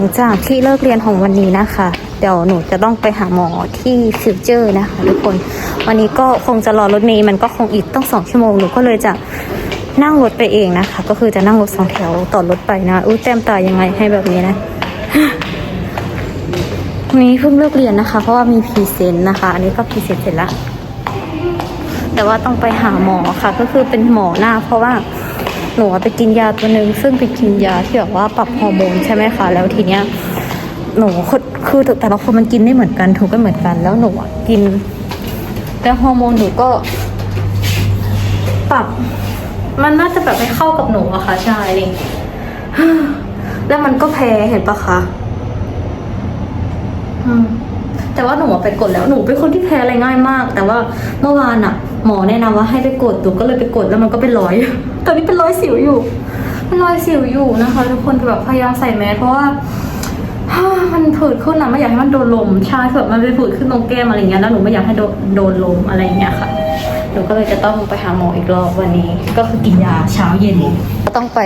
หลังจากที่เลิกเรียนของวันนี้นะคะ เดี๋ยวหนูจะต้องไปหาหมอที่ฟิวเจอร์นะคะทุกคน วันนี้ก็คงจะรอรถเมย์มันก็คงอีกต้องสองชั่วโมงหนูก็เลยจะนั่งรถไปเองนะคะ ก็คือจะนั่งรถสองแถวต่อรถไปนะอุ้ยแต้มตายังไงให้แบบนี้นะวันนี้เพิ่งเลิกเรียนนะคะ เพราะว่ามีพรีเซนต์นะคะ อันนี้ก็พรีเซนต์เสร็จแล้วแต่ว่าต้องไปหาหมอค่ะ ก็คือเป็นหมอหน้า เพราะว่า หนูไปกินยาตัวหนึ่งซึ่งไปกินยาที่แบบว่าปรับฮอร์โมนใช่ไหมคะแล้วทีเนี้ยหนูคือแต่ละคนมันกินไม่เหมือนกันถูกก็เหมือนกัน แล้วหนูกิน แต่ฮอร์โมนหนูก็ ปรับ มันน่าจะแบบไม่เข้ากับหนูอะค่ะใช่เลยแล้วมันก็แพ้เห็นปะคะอืมแต่ว่าหนูไปกดแล้วหนูเป็นคนที่แพ้อะไรง่ายมาก แต่ว่าเมื่อวานอะ หมอแนะนำว่าให้ไปกดหนูก็เลยไปกดแล้วมันก็เป็นรอย ตอนนี้เป็นรอยสิวอยู่เป็นรอยสิวอยู่นะคะ ทุกคนแบบพยายามใส่แมสเพราะว่ามันผืดขึ้นนะไม่อยากให้มันโดนลมใช่แบบมันไปผืดขึ้นตรงแก้มอะไรเงี้ยแล้วหนูไม่อยากให้โดนโดนลมอะไรเงี้ยค่ะหนูก็เลยจะต้องไปหาหมออีกรอบวันนี้ ก็คือกินยาเช้าเย็นก็ต้องไป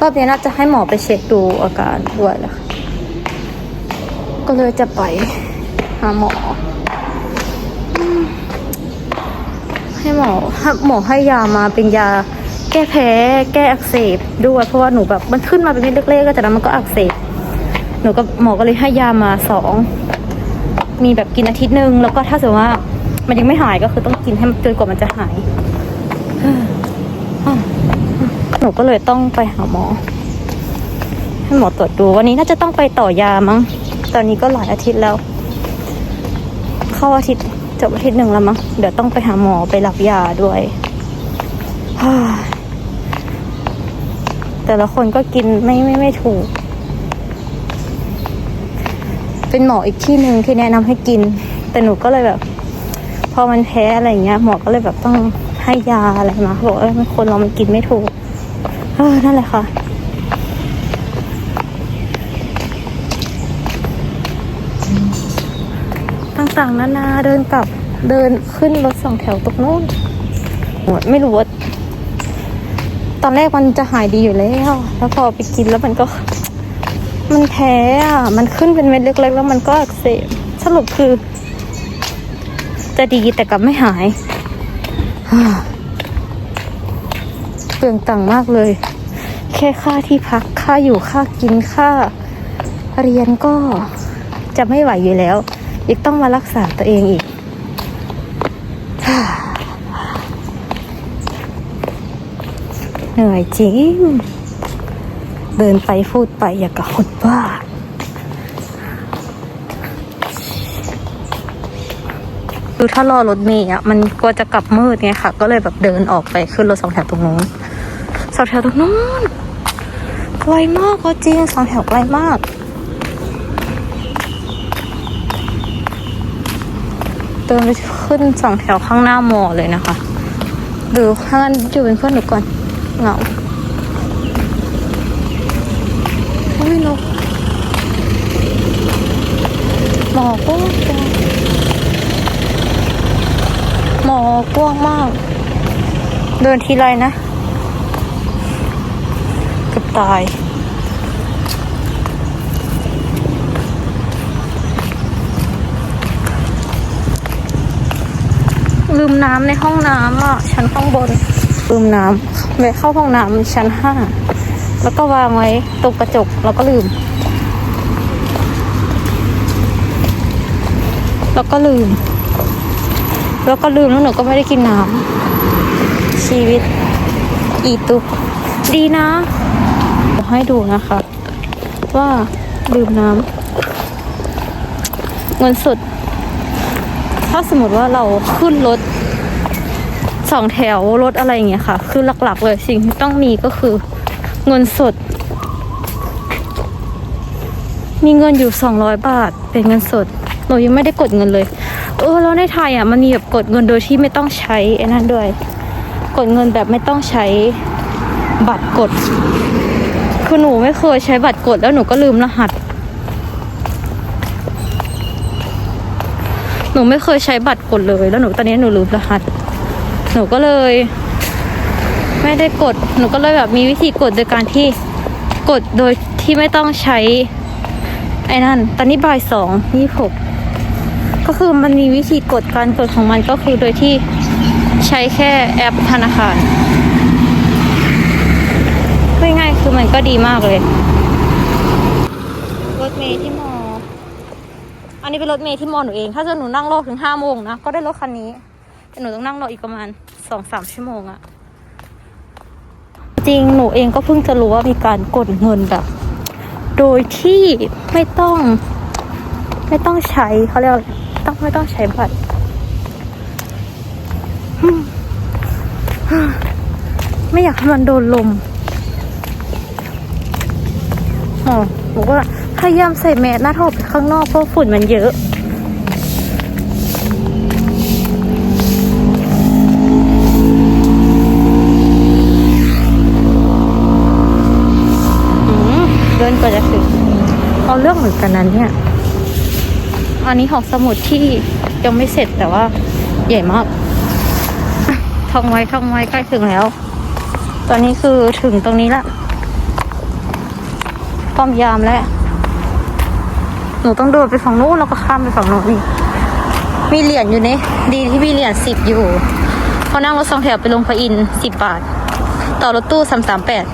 รอบนี้น่าจะให้หมอไปเช็คดูอาการด้วยและคะก็เลยจะไปหาหมอม ให้หมอให้หมอให้ยามาเป็นยาแก้แพ้แก้อักเสบด้วยเพราะว่าหนูแบบมันขึ้นมาเป็นเม็ดเล็กๆก็จากนั้นมันก็อักเสบหนูก็หมอก็เลยให้ยามาสองมีแบบกินอาทิตย์หนึ่งแล้วก็ถ้าสมมติว่ามันยังไม่หายก็คือต้องกินให้จนกว่ามันจะหายหนูก็เลยต้องไปหาหมอ ให้หมอตรวจดูวันนี้น่าจะต้องไปต่อยามั้ง ตอนนี้ก็หลายอาทิตย์แล้ว เข้าอาทิตย์ จบอาทิตย์หนึ่งแล้วมั้งเดี๋ยวต้องไปหาหมอไปรับยาด้วย แต่ละคนก็กินไม่ไม่ไม่ถูก เป็นหมออีกที่หนึ่งที่แนะนำให้กิน แต่หนูก็เลยแบบ พอมันแพ้อะไรเงี้ยหมอก็เลยแบบต้องให้ยาอะไรมาบอกเออคนเรามันกินไม่ถูกเออนั่นแหละค่ะต่างๆนานาเดินกลับ เดินขึ้นรถสองแถวตรงนู้นโหไม่รู้ว่าตอนแรกมันจะหายดีอยู่แล้ว แล้วพอไปกินแล้วมันก็ มันแพ้อะ มันขึ้นเป็นเม็ดเล็กๆ แล้วมันก็อักเสบสรุปคือ จะดีแต่กลับไม่หาย เปลืองตังค์มากเลย แค่ค่าที่พัก ค่าอยู่ ค่ากิน ค่า เรียนก็จะไม่ไหวอยู่แล้ว อีกต้องมารักษาตัวเองอีก เหนื่อยจริง เดินไปพูดไปอย่างกับคนบ้าคือถ้ารอรถเมย์อะมันกลัวจะกลับมืดไงค่ะ ก็เลยแบบเดินออกไปขึ้นรถสองแถวตรงนู้นสองแถวตรงนู้นไกลมากก็จริงสองแถวไกลมากเดินไปขึ้นสองแถวข้างหน้ามอเลยนะคะหรือถ้างั้นอยู่เป็นเพื่อนหนูก่อน เหงาไม่นกหมอกกว้างหมอกว้างมาก เดินทีไรนะเกือบตายลืมน้ำในห้องน้ำอะชั้นข้างบน ลืมน้ำแวะเข้าห้องน้ำชั้นห้าแล้วก็วางไว้ตรงกระจกแล้วก็ลืม แล้วก็ลืม แล้วก็ลืมแล้วหนูก็ไม่ได้กินน้ำชีวิต อีตุกดีนะให้ดูนะคะ ว่าลืมน้ำเงินสดถ้าสมมติว่าเราขึ้นรถ สองแถวรถอะไรอย่างเงี้ยค่ะ คือหลักๆเลยสิ่งที่ต้องมีก็คือเงินสด มีเงินอยู่สองร้อยบาท เป็นเงินสดหนูยังไม่ได้กดเงินเลย เออแล้วในไทยอะมันมีแบบกดเงินโดยที่ไม่ต้องใช้ไอ้นั่นด้วย กดเงินแบบไม่ต้องใช้บัตรกด คือหนูไม่เคยใช้บัตรกดแล้วหนูก็ลืมรหัส หนูไม่เคยใช้บัตรกดเลย แล้วหนูตอนนี้หนูลืมรหัส หนูก็เลยไม่ได้กด หนูก็เลยแบบมีวิธีกดโดยการที่กดโดยที่ไม่ต้องใช้ ไอ้นั่น ตอนนี้บ่ายสองยี่หกก็คือมันมีวิธีกดการกดของมันก็คือโดยที่ใช้แค่แอปธนาคารง่ายๆคือมันก็ดีมากเลย รถเมย์ที่มอ อันนี้เป็นรถเมย์ที่มอหนูเอง ถ้าจะหนูนั่งรอถึงห้าโมงนะ ก็ได้รถคันนี้ แต่หนูต้องนั่งรออีกประมาณสองสามชั่วโมงอะจริงหนูเองก็เพิ่งจะรู้ว่ามีการกดเงินแบบ โดยที่ไม่ต้อง ไม่ต้องใช้เขาเรียกว่าต้องไม่ต้องใช้บัตรไม่อยากให้มันโดนลมอ๋อหนูก็พยายามใส่แมสหน้าทอไปข้างนอกเพราะฝุ่นมันเยอะ ดินกว่าจะถึงเอาเรื่องเหมือนกันนั้นเนี่ย อันนี้หองสมุดที่ยังไม่เสร็จแต่ว่าใหญ่มากท่องไว้ท่องไว้ใกล้ถึงแล้ว ตอนนี้คือถึงตรงนี้ละป้อมยามแล้ว หนูต้องเดินไปฝั่งนู้นแล้วก็ข้ามไปฝั่งโน้นนี่มีเหรียญอยู่นี่ดีที่มีเหรียญสิบอยู่พอนั่งรถสองแถวไปลงพระอินสิบบาท ต่อรถตู้สามสามแปด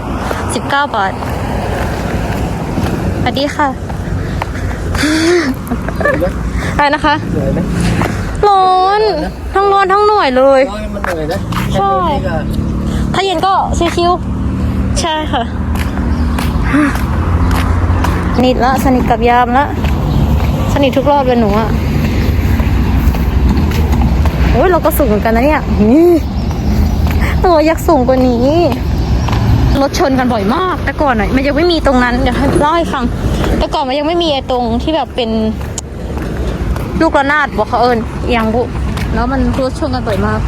สิบเก้าบาท วัสดีค่ะอะไรนะคะเหนื่อยไหมร้อนทั้งร้อนทั้งหน่วยเลยร้อนมันเหนื่อยนะใช่แค่นี้ก็ถ้าเย็นก็ชิวๆใช่ค่ะสนิทละสนิทกับยามละสนิททุกรอบเลยหนูอะโอ้ยเราก็สูงเหมือนกันนะเนี่ยนี่หนูอยากสูงกว่านี้ รถชนกันบ่อยมาก แต่ก่อนอะมันยังไม่มีตรงนั้นเดี๋ยวให้เล่าให้ฟัง แต่ก่อนมันยังไม่มีไอ้ตรงที่แบบเป็นลูกระนาดบอกเขาเอิญเอียงบุแล้วมันรถชนกันบ่อยมาก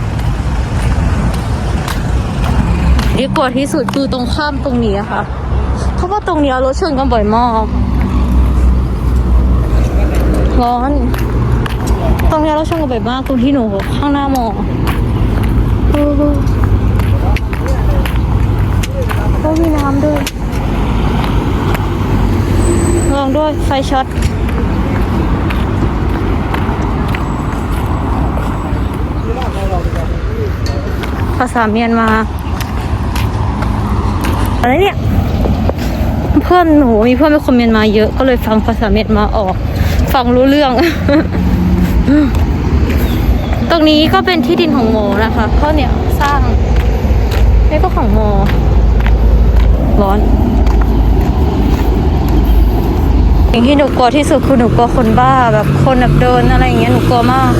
ดีกว่าที่สุดคือตรงข้ามตรงนี้อะค่ะ เพราะว่าตรงนี้รถชนกันบ่อยมากร้อน ตรงนี้รถชนกันบ่อยมากตรงที่หนูข้างหน้ามอง เออแล้วมีน้ำด้วยลองด้วยไฟช็อตภาษาเมียนมา อะไรเนี่ย เพื่อนหนูมีเพื่อนเป็นคนเมียนมาเยอะก็เลยฟังภาษาเมียนมาออก ฟังรู้เรื่อง ตรงนี้ก็เป็นที่ดินของโมนะคะเขาะเนี่ยสร้างนี่ก็ของโม ร้อนสิ่งที่หนูกลัวที่สุดคือหนูกลัวคนบ้าแบบคนแบบเดินอะไรอย่างเงี้ยหนูกลัวมาก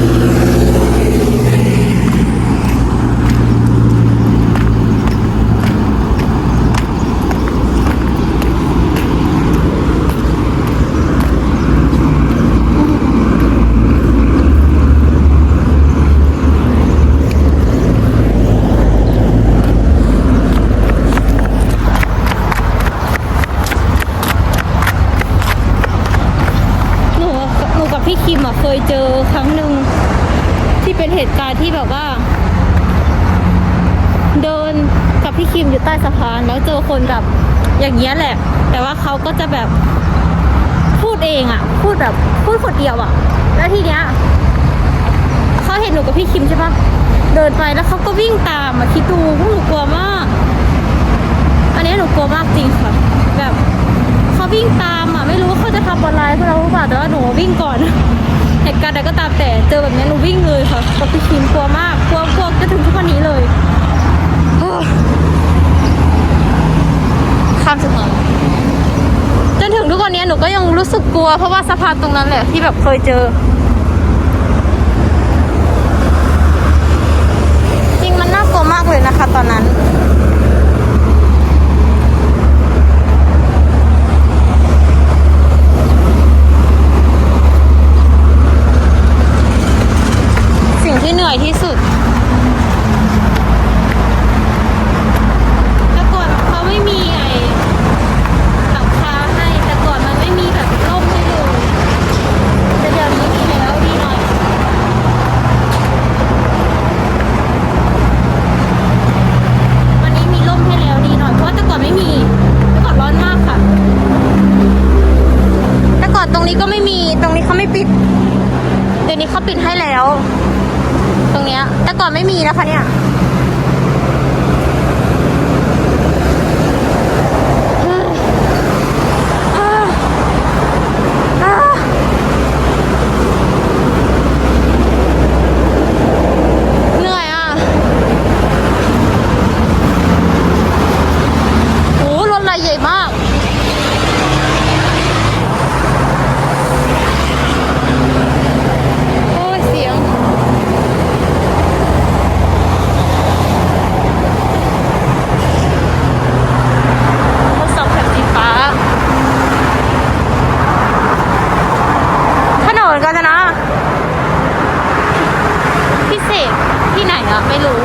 หนูหนูกับพี่คิมอะเคยเจอครั้งหนึ่งที่เป็นเหตุการณ์ที่แบบว่า เดินกับพี่คิมอยู่ใต้สะพานแล้วเจอ คนแบบอย่างเงี้ยแหละ แต่ว่าเขาก็จะแบบพูดเองอะ พูดแบบพูดคนเดียวอะ แล้วทีเนี้ยเขาเห็นหนูกับพี่คิมใช่ปะเดินไปแล้วเขาก็วิ่งตามอะคิดดูพวกหนูกลัวมาก อันนี้หนูกลัวมากจริงค่ะแบบเขาวิ่งตามอะ ไม่รู้ว่าเขาจะทำอะไรพวกเราหรือเปล่าแต่ว่าหนูวิ่งก่อนเหตุการณ์ใดก็ตามแต่เจอแบบนี้หนูวิ่งเลยค่ะกับพี่คิมกลัวมากกลัวกลัวจะถึงทุกวันนี้เลย ข้ามสะพานจนถึงทุกวันนี้หนูก็ยัง รู้สึกกลัวเพราะว่าสะพานตรงนั้นแหละที่แบบเคยเจอ จริงมันน่ากลัวมากเลยนะคะ ตอนนั้น สิ่งที่เหนื่อยที่สุด แต่ก่อนเขาไม่มีไอ้หลังคาให้ แต่ก่อนมันไม่มีแบบร่มให้เลยแต่เดี๋ยวนี้มีแล้ว ตรงนี้ก็ไม่มี ตรงนี้เขาไม่ปิด เดี๋ยวนี้เขาปิดให้แล้ว ตรงเนี้ย แต่ก่อนไม่มีนะคะเนี่ย เหนื่อยอะโอ้รถอะไรใหญ่มาก โอ้ยเสียง ทดสอบแผ่นสีฟ้า ถนนกาญจนะ พิเศษที่ไหนอะไม่รู้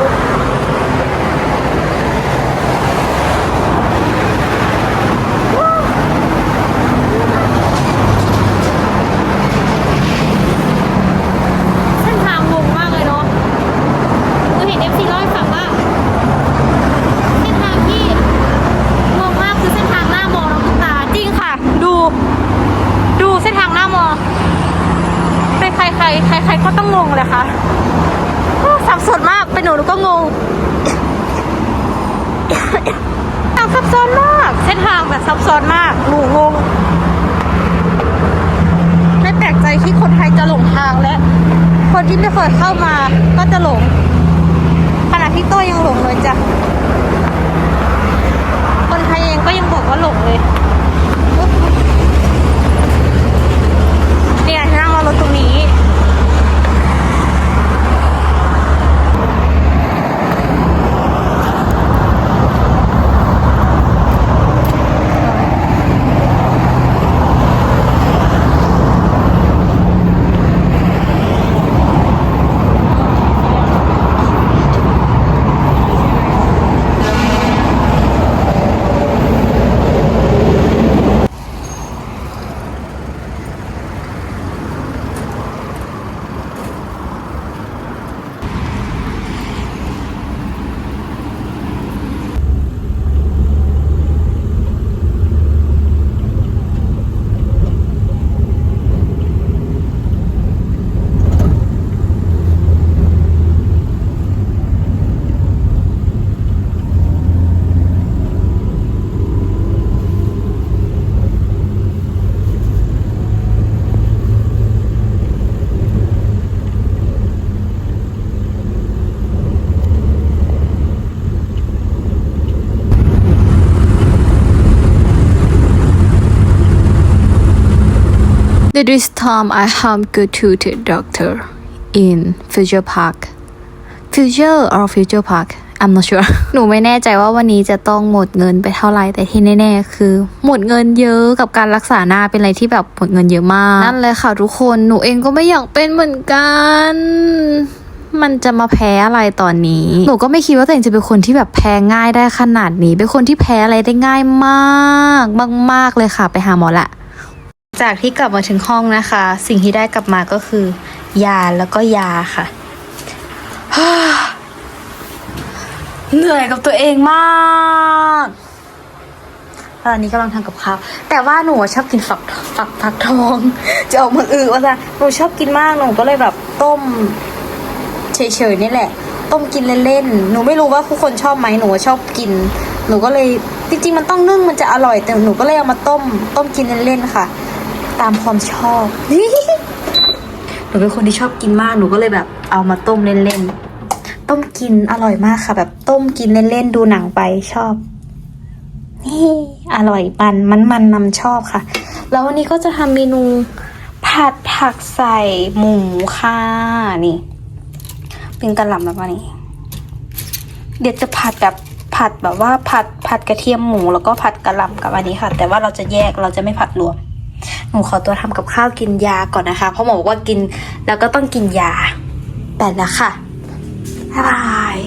เส้นทางงงมากเลยเนาะคือเห็นเอฟซีเล่าให้ฟังว่า เส้นทางที่งงมากคือเส้นทางหน้ามอน้องตุ๊กตาจริงค่ะ ดู ดูเส้นทางหน้ามอเป็นใครใครใครใครก็ต้องงงเลยค่ะ สับสนมาก เป็นหนูหนูก็งง ทางซับซ้อนมาก เส้นทางแบบ ซับซ้อนมากหนูงงไม่แปลกใจที่คนไทยจะหลงทางและ คนที่ไม่เคยเข้ามาก็จะหลงขณะที่โต้ยังหลงเลยจ้ะคนไทยเองก็ยังบอกว่าหลงเลยเนี่ยนั่งรอรถตรงนี้ This time I have go to the doctor in Future Park. Future or Future Park I'm not sure หนูไม่แน่ใจว่าวันนี้จะต้องหมดเงินไปเท่าไหร่แต่ที่แน่ๆคือ หมดเงินเยอะกับการรักษาหน้าเป็นอะไรที่แบบหมดเงินเยอะมาก นั่นเลยค่ะทุกคนหนูเองก็ไม่อยากเป็นเหมือนกัน มันจะมาแพ้อะไรตอนนี้ หนูก็ไม่คิดว่าตัวเองจะเป็นคนที่แบบแพ้ง่ายได้ขนาดนี้ เป็นคนที่แพ้อะไรได้ง่ายมาก มากๆเลยค่ะ ไปหาหมอละ จากที่กลับมาถึงห้องนะคะ สิ่งที่ได้กลับมาก็คือ ยาแล้วก็ยาค่ะ เหนื่อยกับตัวเองมากตอนนี้กำลังทำกับข้าวแต่ว่าหนูชอบกินฝักฝักฝักทอง จะออกมาอือว่าซะหนูชอบกินมากหนูก็เลยแบบต้มเฉยๆนี่แหละ ต้มกินเล่นๆหนูไม่รู้ว่าทุกคนชอบไหมหนูชอบกิน หนูก็เลยจริงๆมันต้องนึ่งมันจะอร่อยแต่หนูก็เลยเอามาต้ม ต้มกินเล่นๆค่ะ ตามความชอบ หนูเป็นคนที่ชอบกินมาก หนูก็เลยแบบเอามาต้มเล่นๆ ต้มกินอร่อยมากค่ะ แบบต้มกินเล่นๆ ดูหนังไปชอบ นี่อร่อยมันมันมันนำชอบค่ะ แล้ววันนี้ก็จะทำเมนูผัดผักใส่หมูค่ะนี่ เป็นกระหล่ำแบบนี้ เดี๋ยวจะผัดแบบผัดแบบว่าผัดผัดกระเทียมหมูแล้วก็ผัดกระหล่ำกับอันนี้ค่ะ แต่ว่าเราจะแยกเราจะไม่ผัดรวม นูขอตัวทำกับข้าวกินยาก่อนนะคะ เพราะหมอบอกว่ากินแล้วก็ต้องกินยาแต่ละค่ะ บ๊ายบาย